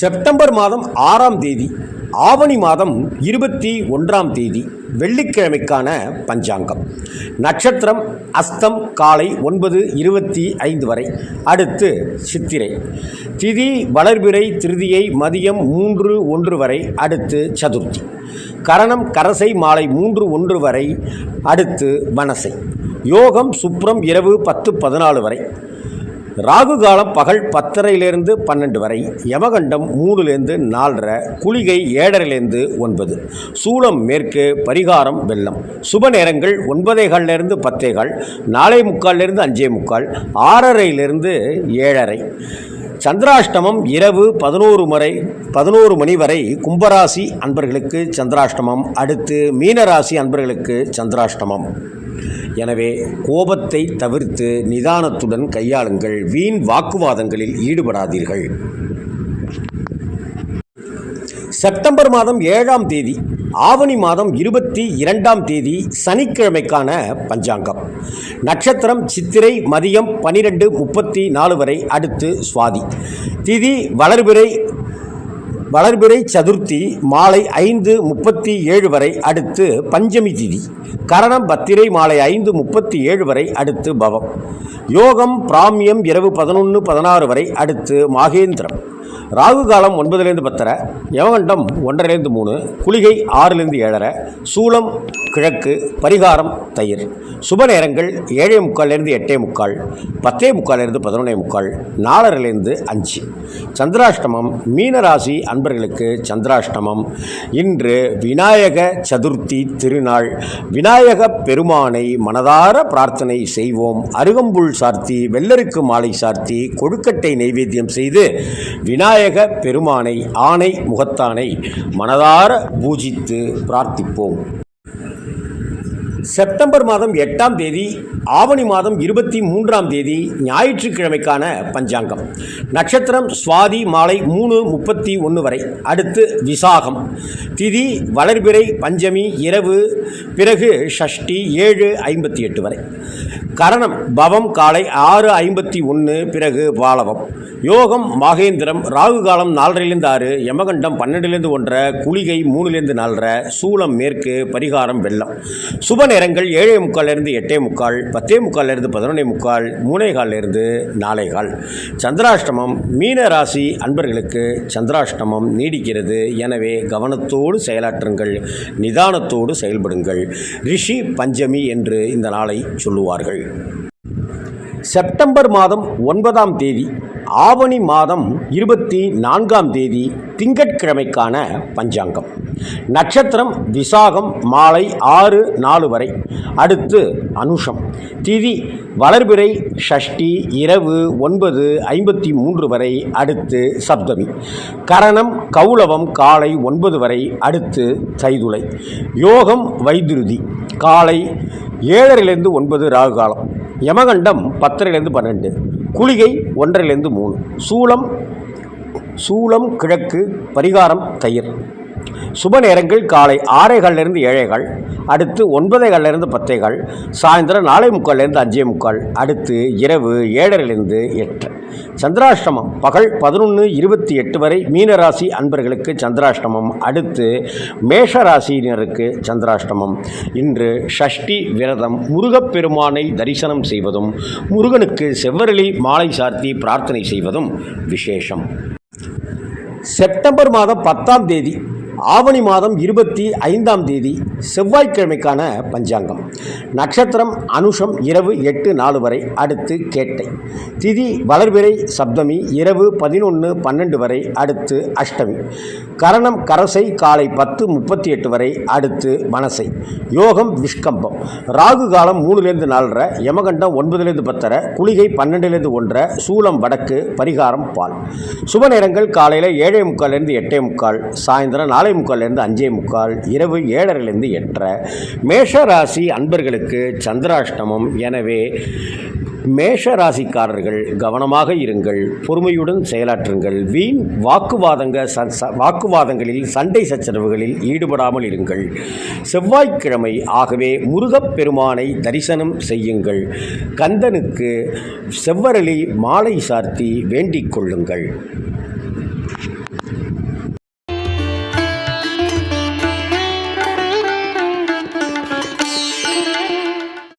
September மாதம் ஆறாம் தேதி ஆவணி மாதம் இருபத்தி ஒன்றாம் தேதி வெள்ளிக்கிழமைக்கான பஞ்சாங்கம். நட்சத்திரம் அஸ்தம் காலை ஒன்பது இருபத்தி ஐந்து வரை. அடுத்து சித்திரை. திதி வளர்பிறை திருதியை மதியம் மூன்று ஒன்று வரை அடுத்து சதுர்த்தி. கரணம் கரசை மாலை மூன்று ஒன்று வரை அடுத்து வனசை. யோகம் சுப்ரம் இரவு பத்து பதினாலு வரை. ராகு காலம் பகல் பத்தரையிலேருந்து பன்னெண்டு வரை யமகண்டம் மூணுலேருந்து நாலரை குளிகை ஏழரைலேருந்து ஒன்பது. சூளம் மேற்கு பரிகாரம் வெள்ளம். சுப நேரங்கள் ஒன்பதே கால்லேருந்து பத்தே கால் நாலே முக்கால்லேருந்து அஞ்சே முக்கால் ஆறரையிலிருந்து ஏழரை. சந்திராஷ்டமம் இரவு பதினோரு முறை பதினோரு மணி வரை கும்பராசி அன்பர்களுக்கு சந்திராஷ்டமம் அடுத்து மீனராசி அன்பர்களுக்கு சந்திராஷ்டமம். எனவே கோபத்தை தவிர்த்து நிதானத்துடன் கையாளுங்கள். வீண் வாக்குவாதங்களில் ஈடுபடாதீர்கள். செப்டம்பர் மாதம் ஏழாம் தேதி ஆவணி மாதம் இருபத்தி இரண்டாம் தேதி சனிக்கிழமைக்கான பஞ்சாங்கம். நட்சத்திரம் சித்திரை மதியம் பனிரெண்டு முப்பத்தி நாலு வரை அடுத்து சுவாதி. திதி வளர்பிறை வளர்பிறை சதுர்த்தி மாலை ஐந்து முப்பத்தி ஏழு வரை அடுத்து பஞ்சமி திதி கரணம் பத்திரை மாலை ஐந்து முப்பத்தி ஏழு வரை அடுத்து பவம் யோகம் பிராமியம் இரவு பதினொன்று பதினாறு வரை அடுத்து மாகேந்திரம். ராகு காலம் ஒன்பதுலேருந்து பத்தரை யமகண்டம் ஒன்றரைலேருந்து மூணு குளிகை ஆறுலேருந்து ஏழரை சூலம் கிழக்கு பரிகாரம் தயிர். சுப நேரங்கள் ஏழே முக்கால்லேருந்து எட்டே முக்கால் பத்தே முக்கால்லேருந்து பதினொன்னே முக்கால் நாலரைலேருந்து அஞ்சு. சந்திராஷ்டமம் மீனராசி அன்பர்களுக்கு சந்திராஷ்டமம். இன்று விநாயக சதுர்த்தி திருநாள். விநாயக பெருமானை மனதார பிரார்த்தனை செய்வோம். அருகம்புல் சார்த்தி வெள்ளருக்கு மாலை சார்த்தி கொழுக்கட்டை நைவேத்தியம் செய்து விநாயக பெருமானை ஆணை முகத்தானை மனதார பூஜித்து பிரார்த்திப்போம். செப்டம்பர் மாதம் எட்டாம் தேதி ஆவணி மாதம் இருபத்தி மூன்றாம் தேதி ஞாயிற்றுக்கிழமைக்கான பஞ்சாங்கம். நட்சத்திரம் சுவாதி மாலை மூணு முப்பத்தி ஒன்று வரை. அடுத்து விசாகம். திதி வளர்பிறை பஞ்சமி இரவு பிறகு ஷஷ்டி ஏழு ஐம்பத்தி எட்டு வரை. கரணம் பவம் காலை ஆறு ஐம்பத்தி ஒன்று பிறகு பாலவம் யோகம் மாகேந்திரம் ராகு காலம் நாலரைலேருந்து ஆறு யமகண்டம் பன்னெண்டுலேருந்து ஒன்றரை குளிகை மூணுலேருந்து நாலரை சூளம் மேற்கு பரிகாரம் வெள்ளம். சுப நேரங்கள் ஏழே முக்கால்லேருந்து எட்டே முக்கால் பத்தே முக்கால்லேருந்து பதினொன்னே முக்கால் மூணே கால்லேருந்து நாலே கால். சந்திராஷ்டமம் மீன ராசி அன்பர்களுக்கு சந்திராஷ்டமம் நீடிக்கிறது. எனவே கவனத்தோடு செயலாற்றுங்கள் நிதானத்தோடு செயல்படுங்கள். ரிஷி பஞ்சமி என்று இந்த நாளை சொல்லுவார்கள். செப்டம்பர் மாதம் ஒன்பதாம் தேதி ஆவணி மாதம் இருபத்தி நான்காம் தேதி திங்கட்கிழமைக்கான பஞ்சாங்கம். நட்சத்திரம் விசாகம் மாலை ஆறு நாலு வரை. அடுத்து அனுஷம். திதி வளர்பிறை ஷஷ்டி இரவு ஒன்பது ஐம்பத்தி மூன்று வரை அடுத்து சப்தமி. கரணம் கௌளவம் காலை ஒன்பது வரை அடுத்து தைதுளை. யோகம் வைத்திருதி காலை ஏழரைலேருந்து ஒன்பது ராகு காலம். யமகண்டம் பத்தரைலேருந்து பன்னெண்டு. குளிகை ஒன்றரைலேருந்து மூணு. சூளம் சூளம் கிழக்கு பரிகாரம் தயிர். சுப நேரங்கள் காலை ஆறே கால்லேருந்து அடுத்து ஒன்பதைகளிலிருந்து பத்தைகள் சாயந்தரம் நாலே முக்கால்லேருந்து அஞ்சே முக்கால் அடுத்து இரவு ஏழரைலேருந்து எட்டு. சந்திராஷ்டமம் பகல் பதினொன்று இருபத்தி எட்டு வரை மீனராசி அன்பர்களுக்கு சந்திராஷ்டமம் அடுத்து மேஷராசியினருக்கு சந்திராஷ்டமம். இன்று ஷஷ்டி விரதம் முருகப்பெருமானை தரிசனம் செய்வதும் முருகனுக்கு செவ்வரளி மாலை சார்த்தி பிரார்த்தனை செய்வதும் விசேஷம். செப்டம்பர் மாதம் பத்தாம் தேதி ஆவணி மாதம் இருபத்தி ஐந்தாம் தேதி செவ்வாய்க்கிழமைக்கான பஞ்சாங்கம். நட்சத்திரம் அனுஷம் இரவு எட்டு நாலு வரை அடுத்து கேட்டை. திதி வளர்பிறை சப்தமி இரவு பதினொன்று பன்னெண்டு வரை அடுத்து அஷ்டமி. கரணம் கரசை காலை பத்து முப்பத்தி எட்டு வரை அடுத்து மனசை யோகம் விஷ்கம்பம். ராகு காலம் மூணுலேருந்து நாலரை யமகண்டம் ஒன்பதுலேருந்து பத்தரை குளிகை பன்னெண்டுலேருந்து ஒன்றரை சூலம் வடக்கு பரிகாரம் பால். சுப நேரங்கள் காலையில் ஏழே முக்கால்லேருந்து எட்டே முக்கால் சாயந்தரம் நாலே முக்கால்லேருந்து அஞ்சே முக்கால் இரவு ஏழரைலேருந்து எட்டரை. மேஷ ராசி அன்பர்களுக்கு சந்திராஷ்டமம். எனவே மேஷ ராசிக்காரர்கள் கவனமாக இருங்கள். பொறுமையுடன் செயலாற்றுங்கள். வீண் வாக்குவாதங்க ச- வாக்குவாதங்களில் சண்டை சச்சரவுகளில் ஈடுபடாமல் இருங்கள். செவ்வாய்க்கிழமை ஆகவே முருகப் பெருமானை தரிசனம் செய்யுங்கள். கந்தனுக்கு செவ்வரளி மாலை சார்த்தி வேண்டிக் கொள்ளுங்கள்.